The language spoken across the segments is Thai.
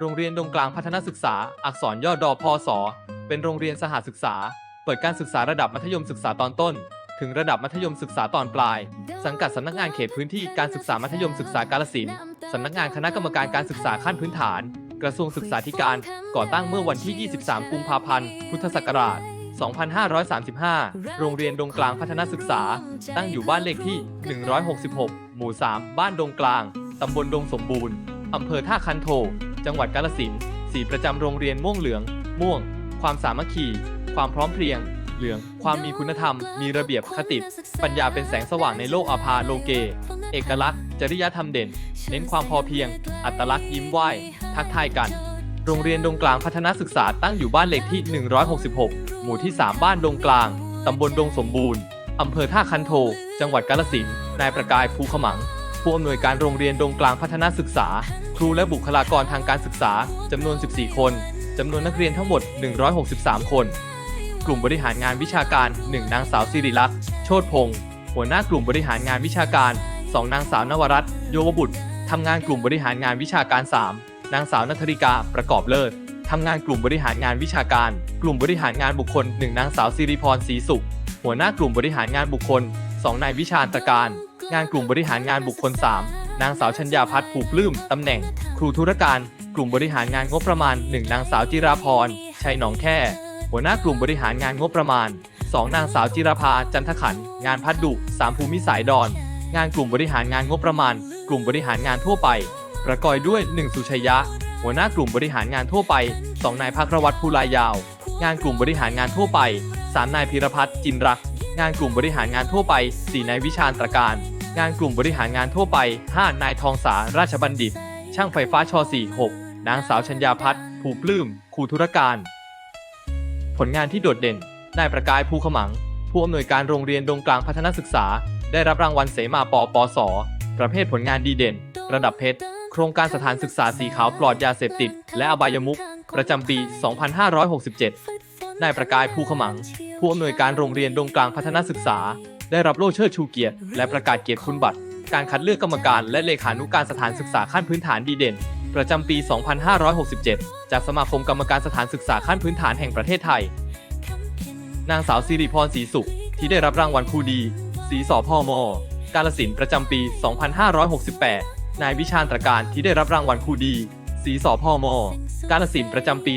โรงเรียนดงกลางพัฒนาศึกษา อักษรย่อดอพศเป็นโรงเรียนสหศึกษา เปิดการศึกษาระดับมัธยมศึกษาตอนต้น ถึงระดับมัธยมศึกษาตอนปลาย สังกัดสำนักงานเขตพื้นที่การศึกษามัธยมศึกษากาลสินสำนักงานคณะกรรมการการศึกษาขั้นพื้นฐาน กระทรวงศึกษาธิการ ก่อตั้งเมื่อวันที่ 23 กุมภาพันธ์ พุทธศักราช 2535 โรงเรียนดงกลางพัฒนาศึกษา ตั้งอยู่บ้านเลขที่ 166 หมู่ 3 บ้านดงกลาง ตำบลดงสมบูรณ์ อำเภอท่าคันโท จังหวัดกาฬสินสีประจำโรงเรียนม่วงเหลือง ม่วง ความสามัคคี ความพร้อมเพรียง เหลือง ความมีคุณธรรม มีระเบียบคติปัญญาเป็นแสงสว่างในโลกอาภาโลเก เอกลักษณ์ จริยธรรมเด่น เน้นความพอเพียง อัตลักษณ์ยิ้มไหวทักทายกัน โรงเรียนดงกลางพัฒนาศึกษาตั้งอยู่บ้านเลขที่ 166 หมู่ที่ 3 บ้านดงกลาง ตำบลดงสมบูรณ์อำเภอท่าคันโท จังหวัดกาฬสินนายประกายภูขมัง ผู้อำนวยการโรงเรียนดงกลางพัฒนาศึกษา ครูและบุคลากรทางการศึกษาจำนวน 14 คนจำนวนนักเรียนทั้งหมด 163 คน กลุ่มบริหารงานวิชาการ 1 นางสาวสิริลักษณ์โชตพงศ์หัวหน้ากลุ่มบริหารงานวิชาการ 2 นางสาวนวรัตน์โยวบุตรทำงานกลุ่มบริหารงานวิชาการ 3 นางสาวนัทริกาประกอบเลิศทำงานกลุ่มบริหารงานวิชาการ กลุ่มบริหารงานบุคคล 1 นางสาวสิริพรศรีสุข หัวหน้ากลุ่มบริหารงานบุคคล 2 นายวิชาตการ งานกลุ่มบริหารงานบุคคล 3 นางสาวชัญญาพัฒน์ผูกลื้มตำแหน่ง ครูธุรการ กลุ่มบริหารงานงบประมาณ 1 นางสาวจิราพรชัยหนองแค่ หัวหน้ากลุ่มบริหารงานงบประมาณ 2 นางสาวจิรภาจันทขัน งานพัดดุ 3 ภูมิสายดอน งานกลุ่มบริหารงานงบประมาณ กลุ่มบริหารงานทั่วไป ประกอบด้วย 1 สุชัยยะ หัวหน้ากลุ่มบริหารงานทั่วไป 2 นายภาครวัตรภูลายาว งานกลุ่มบริหารงานทั่วไป 3 นายพีรพัฒน์จินรักงานกลุ่มบริหารงานทั่วไป 4 นายวิชาญตรการ งานกลุ่มบริหารงานทั่วไป 5 นายทองสาราชบัณฑิต ช่างไฟฟ้าช .46 นางสาวชัญญาพัฒน์ผูปลื้มครูธุรการ ผลงานที่โดดเด่น นายประกายภูขมัง ผู้อำนวยการโรงเรียนดงกลางพัฒนาศึกษา ได้รับรางวัลเสมาปอปอสประเภทผลงานดีเด่น ระดับเพชร โครงการสถานศึกษาสีขาวปลอดยาเสพติด และอบายมุขประจำปี 2567 นายประกายภูขมัง ผู้อำนวยการโรงเรียนดงกลางพัฒนาศึกษา ได้รับโล่เชิดชูเกียรติและประกาศเกียรติคุณบัตร การคัดเลือกกรรมการและเลขานุการสถานศึกษาขั้นพื้นฐานดีเด่น ประจำปี 2567 จากสมาคมกรรมการสถานศึกษาขั้นพื้นฐานแห่งประเทศไทย นางสาวสิริพรศรีสุข ที่ได้รับรางวัลครูดีศรีสอพอมกาลสินธุ์ประจำปี 2568 นายวิชาญตรการที่ได้รับรางวัลครูดีศรีสอพอมกาลสินธุ์ประจำปี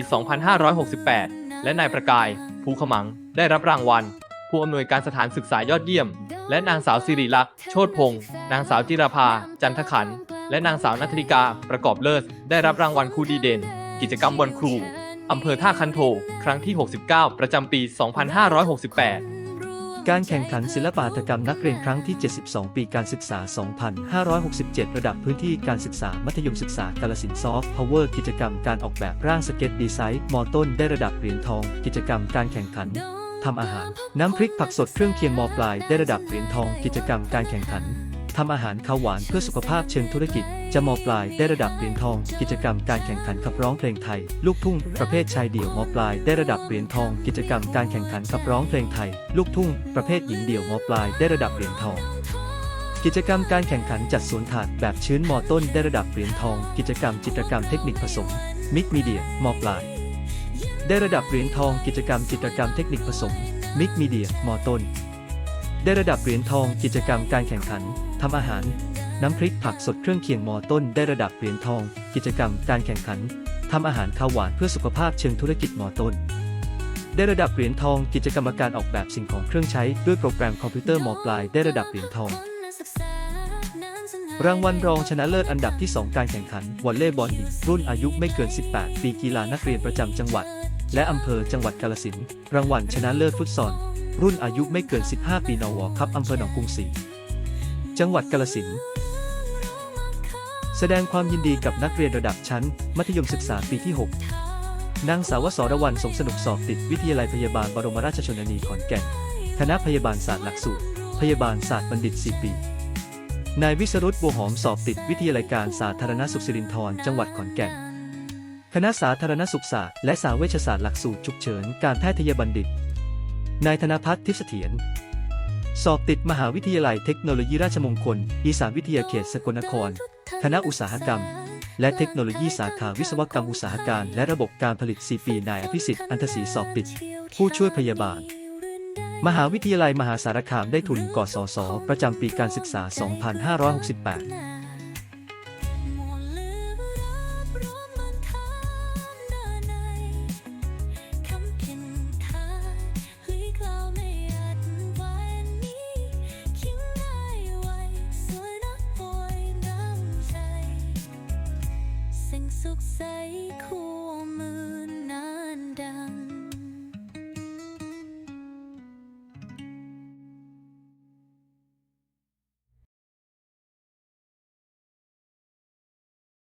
2568 และนายประกาย ภูขมัง ได้รับรางวัล ผู้อำนวยการสถานศึกษายอดเยี่ยม และนางสาวสิริลักษณ์โชติพงศ์นางสาวจิรภา จันทขันธ์และนางสาวนัทริกา ประกอบเลิศ ได้รับรางวัลครูดีเด่น กิจกรรมวันครูอำเภอท่าคันโท ครั้งที่ 69 ประจำปี 2568การแข่งขันศิลปหัตถกรรมนักเรียนครั้งที่ 72 ปีการศึกษา 2567 ระดับพื้นที่การศึกษามัธยมศึกษากาลสินซอฟต์พาวเวอร์กิจกรรมการออกแบบร่างสเก็ตดีไซน์มอต้นได้ระดับเหรียญทอง กิจกรรมการแข่งขัน ทำอาหาร น้ำพริกผักสดเครื่องเคียงมอปลายได้ระดับเหรียญทองกิจกรรมการแข่งขันทำอาหารข้าวหวานเพื่อสุขภาพเชิงธุรกิจ จะมอปลายได้ระดับเหรียญทอง กิจกรรมการแข่งขันขับร้องเพลงไทย ลูกทุ่งประเภทชายเดี่ยวมอปลายได้ระดับเหรียญทอง กิจกรรมการแข่งขันขับร้องเพลงไทย ลูกทุ่งประเภทหญิงเดี่ยวมอปลายได้ระดับเหรียญทองกิจกรรมการแข่งขันจัดสวนถาดแบบชื้นมอต้นได้ระดับเหรียญทอง กิจกรรมจิตรกรรมเทคนิคผสม มิกมีเดียมอปลาย ได้ระดับเหรียญทองกิจกรรมจิตรกรรมเทคนิคผสม มิกมีเดียมอต้น ได้ระดับเหรียญทองกิจกรรมการแข่งขันทำอาหาร น้ำพริกผักสดเครื่องเคียงมอต้น ได้ระดับเหรียญทอง กิจกรรมการแข่งขันทำอาหารข้าวหวานเพื่อสุขภาพเชิงธุรกิจมอต้น ได้ระดับเหรียญทองกิจกรรมการออกแบบสิ่งของเครื่องใช้ด้วยโปรแกรมคอมพิวเตอร์มอปลาย ได้ระดับเหรียญทองรางวัลรองชนะเลิศอันดับที่ 2 การแข่งขันวอลเลย์บอลหญิงรุ่นอายุไม่เกิน 18 ปีกีฬานักเรียนประจำจังหวัด และอำเภอจังหวัดกาฬสินรางวัลชนะเลิศฟุตซอลรุ่นอายุไม่เกิน 15 ปีนวครับอำเภอหนองกรุงศรีจังหวัดกาฬสินแสดงความยินดีกับนักเรียนระดับชั้น มัธยมศึกษาปีที่ 6 นางสาวสรวรรณสงสนุกสอบติดวิทยาลัยพยาบาลบรมราชชนนีขอนแก่น คณะพยาบาลศาสตร์หลักสูตร พยาบาลศาสตร์บัณฑิต 4 ปี นายวิสรุตบัวหอมสอบติดวิทยาลัยการสาธารณสุขสิรินธรจังหวัดขอนแก่น คณะสาธารณสุขศาสตร์และสาเวชศาสตร์หลักสูตรฉุกเฉินการแพทยบัณฑิต นายธนพัฒน์ทิพเสถียร สอบติดมหาวิทยาลัยเทคโนโลยีราชมงคล อีสานวิทยาเขตสกลนคร คณะอุตสาหกรรม และเทคโนโลยีสาขาวิศวกรรมอุตสาหการ และระบบการผลิต 4 ปีนายอภิสิทธิ์อันทศรีสอบปิด ผู้ช่วยพยาบาล มหาวิทยาลัยมหาสารคามได้ทุนกศศประจำปีการศึกษา 2568 สุขใสคู่